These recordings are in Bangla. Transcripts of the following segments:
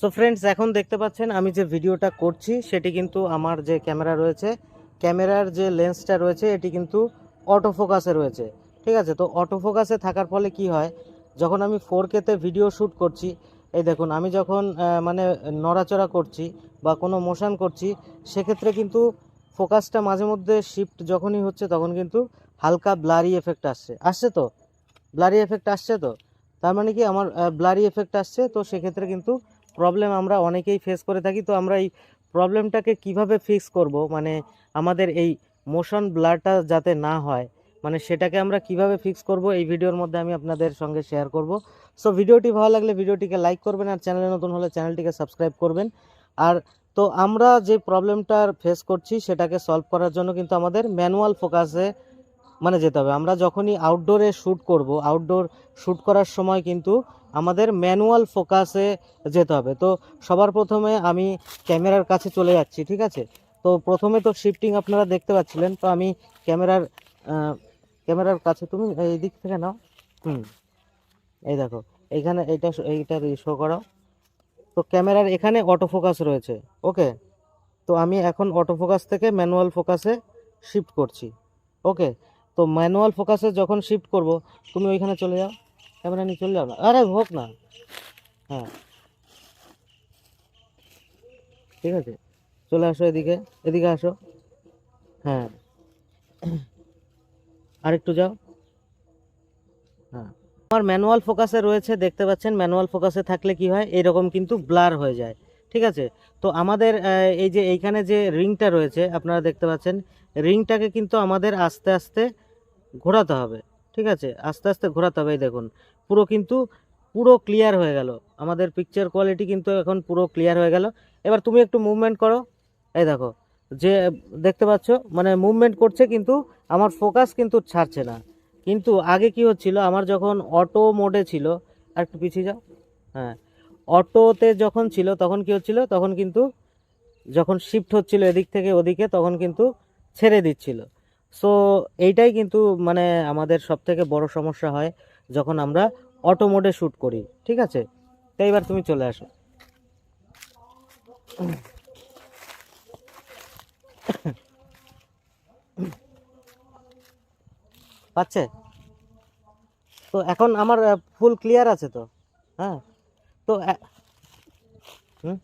সো ফ্রেন্ডস এখন দেখতে পাচ্ছেন আমি যে ভিডিওটা করছি, সেটি কিন্তু আমার যে ক্যামেরা রয়েছে, ক্যামেরার যে লেন্সটা রয়েছে, এটি কিন্তু অটো ফোকাসে রয়েছে, ঠিক আছে? তো অটো ফোকাসে থাকার ফলে কি হয়, যখন আমি ফোর কেতে ভিডিও শ্যুট করছি, এই দেখুন, আমি যখন মানে নড়াচড়া করছি বা কোনো মোশন করছি, সেক্ষেত্রে কিন্তু ফোকাসটা মাঝে মধ্যে শিফট যখনই হচ্ছে, তখন কিন্তু হালকা ব্লারি এফেক্ট আসছে। আসছে তো? ব্লারি এফেক্ট আসছে তো? তার মানে কি আমার ব্লারি এফেক্ট আসছে, তো সেক্ষেত্রে কিন্তু প্রবলেম আমরা অনেকেই ফেস করে থাকি, তো আমরা এই প্রবলেমটাকে কীভাবে ফিক্স করব? মানে আমাদের এই মোশন ব্লারটা যাতে না হয় মানে সেটাকে আমরা কীভাবে ফিক্স করব? এই ভিডিওর মধ্যে আমি আপনাদের সঙ্গে শেয়ার করব। সো ভিডিওটি ভালো লাগলে ভিডিওটিকে লাইক করবেন আর চ্যানেলে নতুন হলে চ্যানেলটিকে সাবস্ক্রাইব করবেন। আর তো আমরা যে প্রবলেমটার ফেস করছি, সেটাকে সলভ করার জন্য কিন্তু আমাদের ম্যানুয়াল ফোকাসে মানে যেতে হবে। আমরা যখনই আউটডোরে শ্যুট করব আউটডোর শ্যুট করার সময় কিন্তু আমাদের ম্যানুয়াল ফোকাসে যেতে হবে। তো সবার প্রথমে আমি ক্যামেরার কাছে চলে যাচ্ছি, ঠিক আছে? তো প্রথমে তো শিফটিং আপনারা দেখতে পাচ্ছিলেন, তো আমি ক্যামেরার ক্যামেরার কাছে তুমি এই দিক থেকে নাও। হুম, এই দেখো, এইখানে এইটা এইটা শো করাও তো ক্যামেরার এখানে অটো ফোকাস রয়েছে ওকে তো আমি এখন অটো ফোকাস থেকে ম্যানুয়াল ফোকাসে শিফট করছি ওকে তো ম্যানুয়াল ফোকাসে যখন শিফট করব, তুমি ওইখানে চলে যাও। ক্যামেরা নিয়ে চলে যাও না। আরে হোক না। হ্যাঁ। ঠিক আছে। চলে আসো এদিকে। এদিকে আসো। হ্যাঁ। আরেকটু যাও। হ্যাঁ। আমার ম্যানুয়াল ফোকাসে রয়েছে, দেখতে পাচ্ছেন ম্যানুয়াল ফোকাসে থাকলে কি হয়? এরকম কিন্তু ব্লার হয়ে যায়। ঠিক আছে? তো আমাদের এই যে এইখানে যে রিংটা রয়েছে, আপনারা দেখতে পাচ্ছেন রিংটাকে কিন্তু আমাদের আস্তে আস্তে ঘোরাতে হবে, ঠিক আছে? আস্তে আস্তে ঘোরাতে হবে, এই দেখুন। পুরো কিন্তু, পুরো ক্লিয়ার হয়ে গেল। আমাদের পিকচার কোয়ালিটি কিন্তু এখন পুরো ক্লিয়ার হয়ে গেল। এবার তুমি একটু মুভমেন্ট করো। এই দেখো, যে, দেখতে পাচ্ছ? মানে মুভমেন্ট করছে কিন্তু, আমার ফোকাস কিন্তু ছাড়ছে না। কিন্তু আগে কি হচ্ছিল? আমার যখন অটো মোডে ছিল আর একটু পিছিয়ে যাও। হ্যাঁ অটোতে যখন ছিল, তখন কি হচ্ছিল? তখন কিন্তু যখন শিফট হচ্ছিল এদিক থেকে ওদিকে, তখন কিন্তু ছেড়ে দিচ্ছিল। সো এইটাই কিন্তু মানে আমাদের সব থেকে বড় সমস্যা হয় যখন আমরা অটো মোডে শ্যুট করি, ঠিক আছে? তো এবার তুমি চলে আসো। পাচ্ছে? তো এখন আমার ফুল ক্লিয়ার আছে তো? হ্যাঁ? তো এ- হুম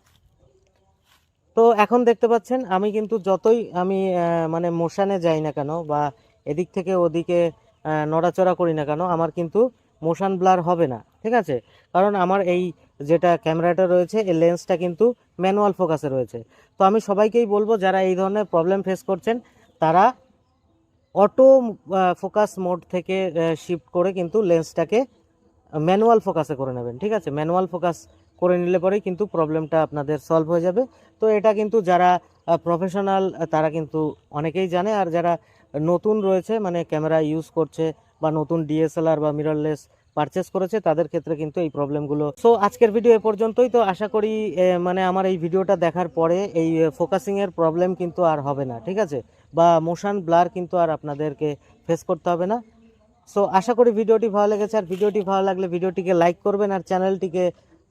তো এখন দেখতে পাচ্ছেন, আমি কিন্তু যতই আমি মানে মোশানে যাই না কেন বা এদিক থেকে ওদিকে নড়াচড়া করি না কেন, আমার কিন্তু মোশান ব্লার হবে না, ঠিক আছে? কারণ আমার এই যেটা ক্যামেরাটা রয়েছে, এই লেন্সটা কিন্তু ম্যানুয়াল ফোকাসে রয়েছে। তো আমি সবাইকেই বলব, যারা এই ধরনের প্রবলেম ফেস করছেন, তারা অটো ফোকাস মোড থেকে শিফট করে কিন্তু লেন্সটাকে ম্যানুয়াল ফোকাসে করে নেবেন, ঠিক আছে? ম্যানুয়াল ফোকাস করে নিলে পরেই কিন্তু প্রবলেমটা আপনাদের সলভ হয়ে যাবে। তো এটা কিন্তু যারা প্রফেশনাল তারা কিন্তু অনেকেই জানে। আর যারা নতুন রয়েছে মানে ক্যামেরা ইউজ করছে বা নতুন ডিএসএলআর বা মিররলেস পারচেস করেছে, তাদের ক্ষেত্রে কিন্তু এই প্রবলেমগুলো সো আজকের ভিডিও এ পর্যন্তই। তো আশা করি মানে আমার এই ভিডিওটা দেখার পরে এই ফোকাসিংয়ের প্রবলেম কিন্তু আর হবে না, ঠিক আছে? বা মোশন ব্লার কিন্তু আর আপনাদেরকে ফেস করতে হবে না। সো আশা করি ভিডিওটি ভালো লেগেছে। আর ভিডিওটি ভালো লাগলে ভিডিওটিকে লাইক করবেন। আর চ্যানেলটিকে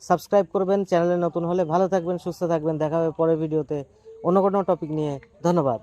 সাবস্ক্রাইব করবেন, চ্যানেলে নতুন হলে ভালো থাকবেন, সুস্থ থাকবেন, দেখা হবে পরের ভিডিওতে অন্য কোনো টপিক নিয়ে। ধন্যবাদ।